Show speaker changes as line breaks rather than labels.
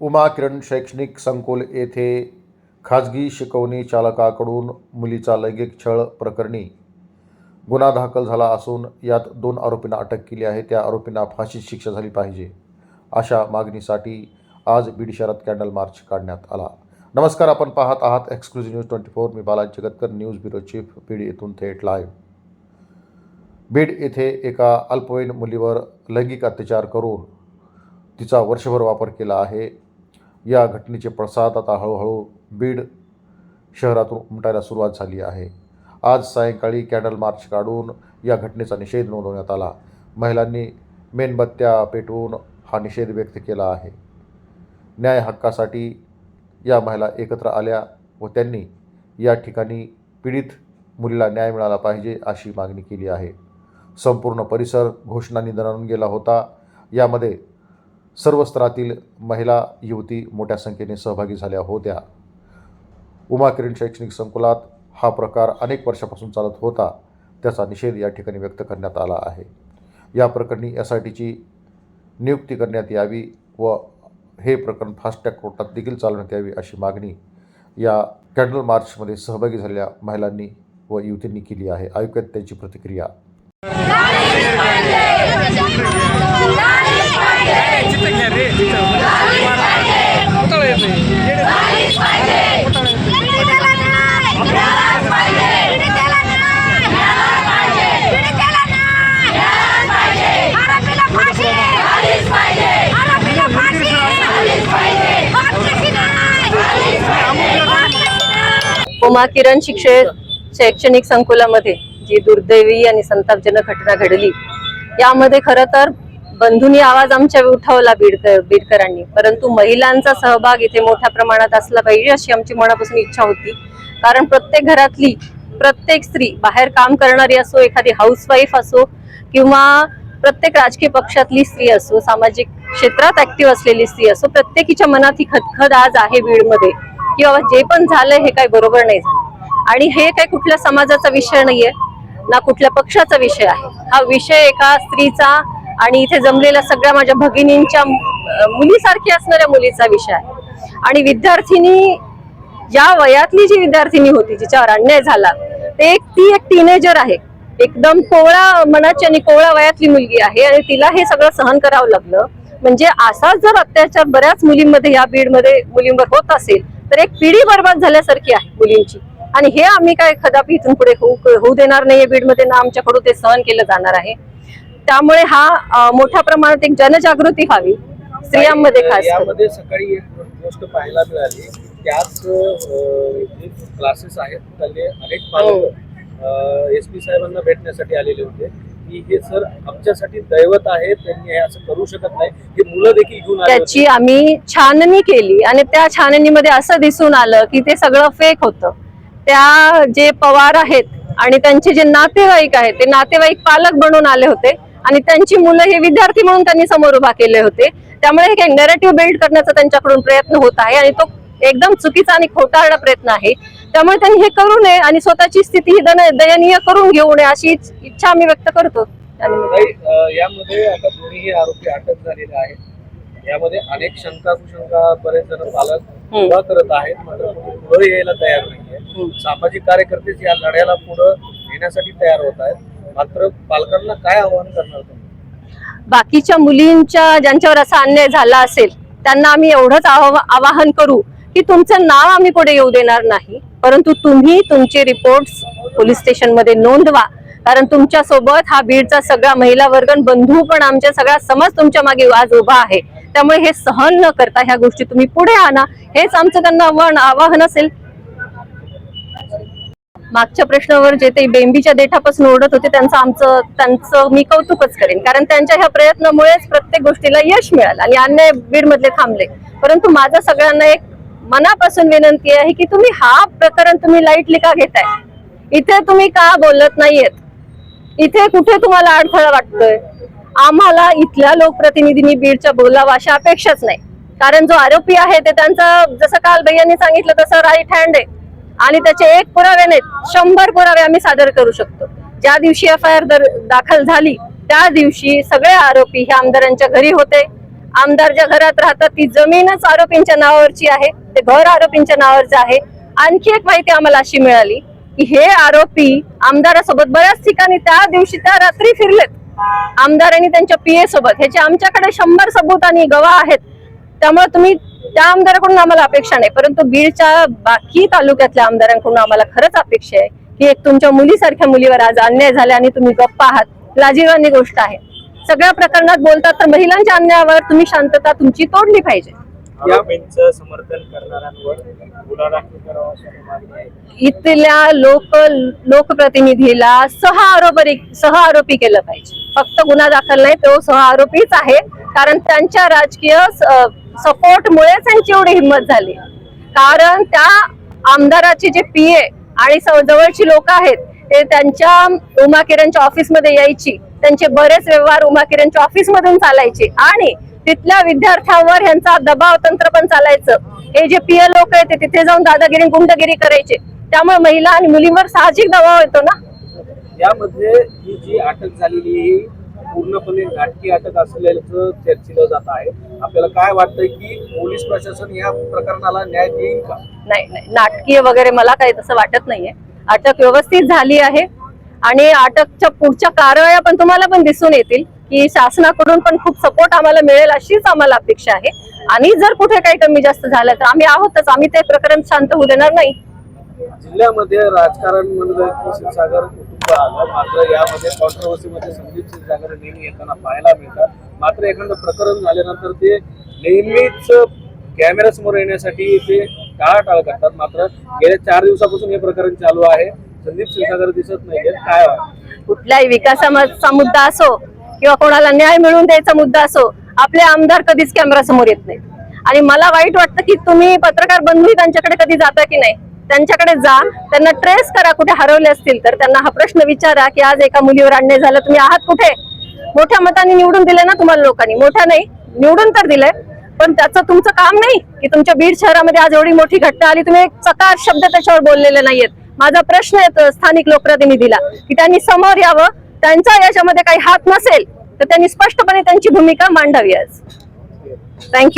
उमा किरण शैक्षणिक संकुल येथे खाजगी शिकवणी चालकाकडून मुलीचा लैंगिक छळ प्रकरणी गुन्हा दाखल झाला असून यात दोन आरोपींना अटक केली आहे. त्या आरोपींना फाशीची शिक्षा झाली पाहिजे अशा मागणीसाठी आज बीड शहरात कॅन्डल मार्च काढण्यात आला. नमस्कार आपण पाहत आहात एक्सक्लुझिव्ह न्यूज ट्वेंटी फोर. मी Balaji Jagatkar news bureau chief Beed येथून थेट लाईव्ह बीड येथे एका अल्पवयीन मुलीवर लैंगिक अत्याचार करून तिचा वर्षभर वापर केला आहे. या घटनेचे पडसाद आता हळूहळू बीड शहरातून उमटायला सुरुवात झाली आहे. आज सायंकाळी कॅन्डल मार्च काढून या घटनेचा निषेध नोंदवण्यात आला. महिलांनी मेणबत्त्या पेटवून हा निषेध व्यक्त केला आहे. न्याय हक्कासाठी या महिला एकत्र आल्या व त्यांनी या ठिकाणी पीडित मुलीला न्याय मिळाला पाहिजे अशी मागणी केली आहे. संपूर्ण परिसर घोषणांनी दणाणून गेला होता. यामध्ये सर्व स्तरातील महिला युवती मोठ्या संख्येने सहभागी झाल्या होत्या. उमा किरण शैक्षणिक संकुलात हा प्रकार अनेक वर्षापासून चालत होता त्याचा निषेध या ठिकाणी व्यक्त करण्यात आला आहे. या प्रकरणी एस आय टीची नियुक्ती करण्यात यावी व हे प्रकरण फास्टॅग कोर्टात देखील चालवण्यात यावी अशी मागणी या कॅन्डल मार्चमध्ये सहभागी झालेल्या महिलांनी व युवतींनी केली आहे. ऐकूयात त्यांची प्रतिक्रिया.
उमा किरण शिक्षण शैक्षणिक संकुलामध्ये जी दुर्दैवी आणि संतापजनक घटना घडली. यामध्ये खर तर बंधूंनी आवाज आमच्या उठवला बीडकर बीडकरांनी. परंतु महिलांचा सहभाग इथे मोठ्या प्रमाणात असला पाहिजे अशी आमची मनापासून इच्छा होती. कारण प्रत्येक घरातली प्रत्येक स्त्री बाहेर काम करणारी असो एखादी हाऊसवाईफ असो किंवा प्रत्येक राजकीय पक्षातली स्त्री असो सामाजिक क्षेत्रात ऍक्टिव्ह असलेली स्त्री असो प्रत्येकीच्या मनात ही खदखद आज आहे बीडमध्ये. की बाबा जे पण झालंय हे काही बरोबर नाही झालं. आणि हे काही कुठल्या समाजाचा विषय नाहीये ना कुठल्या पक्षाचा विषय आहे. हा विषय एका स्त्रीचा आणि इथे जमलेल्या सगळ्या माझ्या भगिनींच्या मुलीसारखी असणाऱ्या मुलीचा विषय आहे. आणि विद्यार्थिनी ज्या वयातली जी विद्यार्थिनी होती जिच्यावर अन्याय झाला ते एक ती एक टीनेजर आहे. एकदम कोवळा मनाची आणि कोवळा वयातली मुलगी आहे आणि तिला हे सगळं सहन करावं लागलं. म्हणजे असाच जर अत्याचार बऱ्याच मुलींमध्ये या बीडमध्ये मुलींवर होत असेल तर एक पिढी बर्बाद झाल्यासारखी आहे मुलींची आणि हे आम्ही काय कदापि इथून पुढे होऊ होऊ देणार नाहीये बीडमध्ये ना आमच्याकडून ते सहन केलं जाणार आहे त्यामुळे हा मोठ्या प्रमाणात एक जनजागृती व्हावी स्त्रियांमध्ये खास.
यामध्ये सकाळी एक गोष्ट पाहायला मिळाली त्याच क्लासेस आहेत त्याले अनेक
हो.
पालक एस पी साहेबांना भेटण्यासाठी आलेले होते की हे सर आमच्यासाठी दैवत आहे त्यांनी हे असं करू शकत नाही. हे मुलं देखील घेऊन आले
त्याची आम्ही छाननी केली आणि त्या छाननीमध्ये असं दिसून आलं की ते सगळं फेक होतं. त्या जे पवार आहेत आणि त्यांचे जे नातेवाईक आहेत ते नातेवाईक पालक बनून आले होते आणि त्यांची मुलं हे विद्यार्थी म्हणून त्यांनी समोर उभा केले होते. त्यामुळे काही नेरेटिव्ह बिल्ड करण्याचा त्यांच्याकडून प्रयत्न होत आहे आणि तो एकदम चुकीचा आणि खोटारडा प्रयत्न आहे. त्यामुळे त्यांनी हे करू नये आणि स्वतःची स्थिती ही दयनीय करून घेऊ नये अशी इच्छा आम्ही व्यक्त करतो.
यामध्ये आता दोन्ही आरोपी अटक झालेले आहेत. यामध्ये अनेक शंका कुशंका बरेच जण पालक करत आहेत मात्र पुढे यायला तयार नाहीये. सामाजिक कार्यकर्तेच या लढ्याला पुढे नेण्यासाठी तयार होत आहेत. मात्र पालकांना काय आव्हान करणार तुम्ही?
बाकीच्या मुलींच्या ज्यांच्यावर असा अन्याय झाला असेल त्यांना आम्ही एवढंच आवा- आवाहन करू की तुमचं नाव आम्ही पुढे येऊ देणार नाही. परंतु तुम्ही तुमचे रिपोर्ट पोलीस स्टेशनमध्ये नोंदवा. कारण तुमच्यासोबत हा बीडचा सगळा महिला वर्ग बंधू पण आमच्या सगळा समाज तुमच्या मागे आज उभा आहे. त्यामुळे हे सहन न करता ह्या गोष्टी तुम्ही पुढे आणा. हेच आमचं त्यांना आव्हान आवाहन असेल. मागच्या प्रश्नावर जे ते बेंबीच्या देठापासून ओढत होते त्यांचं आमचं त्यांचं मी कौतुकच करेन. कारण त्यांच्या ह्या प्रयत्नामुळेच प्रत्येक गोष्टीला यश मिळालं आणि अन्य बीडमधले थांबले. परंतु माझं सगळ्यांना एक मनापासून विनंती आहे की तुम्ही हा प्रकरण तुम्ही लाईटली का घेताय. इथे तुम्ही का बोलत नाहीयेत? इथे कुठे तुम्हाला अडथळा वाटतोय? आम्हाला इथल्या लोकप्रतिनिधींनी बीडच्या बोलावा अशा अपेक्षाच नाही. कारण जो आरोपी आहे ते त्यांचा जसं काल भैयांनी सांगितलं तसं राईट हँड आहे आणि त्याचे एक पुरावे नाहीत शंभर पुरावे आम्ही सादर करू शकतो. ज्या दिवशी एफ आय आर दाखल झाली त्या दिवशी सगळे आरोपी हे आमदारांच्या घरी होते. आमदार ज्या घरात राहतात ती जमीनच आरोपींच्या नावावरची आहे. ते घर आरोपींच्या नावावरच आहे. आणखी एक माहिती आम्हाला अशी मिळाली की हे आरोपी आमदारासोबत बऱ्याच ठिकाणी त्या दिवशी त्या रात्री फिरलेत. आमदार आणि त्यांच्या पीए सोबत ह्याचे आमच्याकडे शंभर सबूत आणि गवाह आहेत त्यामुळे तुम्ही त्या आमदाराकडून आम्हाला अपेक्षा नाही. परंतु बीडच्या बाकी तालुक्यातल्या आमदारांकडून आम्हाला खरंच अपेक्षा आहे की एक तुमच्या मुलीसारख्या मुलीवर आज अन्याय झाला आणि तुम्ही गप्पा आहात. लाजीवानी गोष्ट आहे. सगळ्या प्रकरणात बोलतात तर महिलांच्या अन्यायावर तुम्ही शांतता तुमची तोडली पाहिजे.
समर्थन करणाऱ्यांवर
इथल्या लोक लोकप्रतिनिधीला सह आरोपी सह आरोपी केलं पाहिजे. फक्त गुन्हा दाखल नाही तो सह आरोपीच आहे. कारण त्यांच्या राजकीय सपोर्टमुळे त्यांची एवढी हिंमत झाली. कारण त्या आमदाराची जे पीए आणि स- जवळची लोक आहेत ते त्यांच्या उमा किरणच्या ऑफिसमध्ये यायची. त्यांचे बरेच व्यवहार उमा किरणच्या ऑफिसमधून चालायचे. आणि तिथल्या विद्यार्थ्यांवर यांचा दबाव तंत्र पण चालायचं. हे जे पीए लोक आहेत ते तिथे जाऊन दादागिरी गुंडगिरी करायचे. त्यामुळे महिला आणि मुलींवर साहजिक दबाव येतो ना?
यामध्ये ही जी अटक झालेली ही पूर्णपणे नाटकी अटक असल्याचं चर्चिलं जात आहे. आपल्याला काय वाटतंय की पोलीस प्रशासन या प्रकरणाला न्याय देईल का?
नाही नाही. नाटकीय वगैरे मला काही तसं वाटत नाहीये. अटक व्यवस्थित झाली आहे. आणि अटकच्या पुढच्या कारवाया पण तुम्हाला पण दिसून येतील. की शासनाकडून पण खूप सपोर्ट आम्हाला मिळेल अशीच आम्हाला अपेक्षा आहे. आणि जर कुठे काही कमी जास्त झालं तर आम्ही आहोतच. आम्ही ते प्रकरण शांत होऊ देणार नाही.
जिल्ह्यामध्ये राजकारण म्हणलं की क्षीरसागर कुटुंब आलं मात्र यामध्ये कॉन्ट्रोवर्सीमध्ये संदीप क्षीरसागर नेहमी येताना पाहायला मिळतात. मात्र एखादं प्रकरण झाल्यानंतर ते नेहमीच कॅमेरा समोर येण्यासाठी ते टाळाटाळ करतात. मात्र गेल्या चार दिवसापासून हे प्रकरण चालू आहे. संदीप क्षीरसागर दिसत नाहीये काय
कुठल्याही विकासाचा मुद्दा असो किंवा कोणाला न्याय मिळवून द्यायचा मुद्दा असो आपले आमदार कधीच कॅमेरा समोर येत नाही आणि मला वाईट वाटतं की तुम्ही पत्रकार बंधूही त्यांच्याकडे कधी जाता की नाही? त्यांच्याकडे जा त्यांना ट्रेस करा कुठे हरवले असतील तर. त्यांना हा प्रश्न विचारा की आज एका मुलीवर अन्याय झाला तुम्ही आहात कुठे? मोठ्या मताने निवडून दिले ना तुम्हाला लोकांनी. मोठ्या नाही निवडून तर दिलंय. पण त्याचं तुमचं काम नाही की तुमच्या बीड शहरामध्ये आज एवढी मोठी घटना आली तुम्ही एक चकार शब्द त्याच्यावर बोललेले नाहीयेत. माझा प्रश्न येतो स्थानिक लोकप्रतिनिधीला की त्यांनी समोर यावं त्यांचा याच्यामध्ये काही हात नसेल तर त्यांनी स्पष्टपणे त्यांची भूमिका मांडावी आज. थँक्यू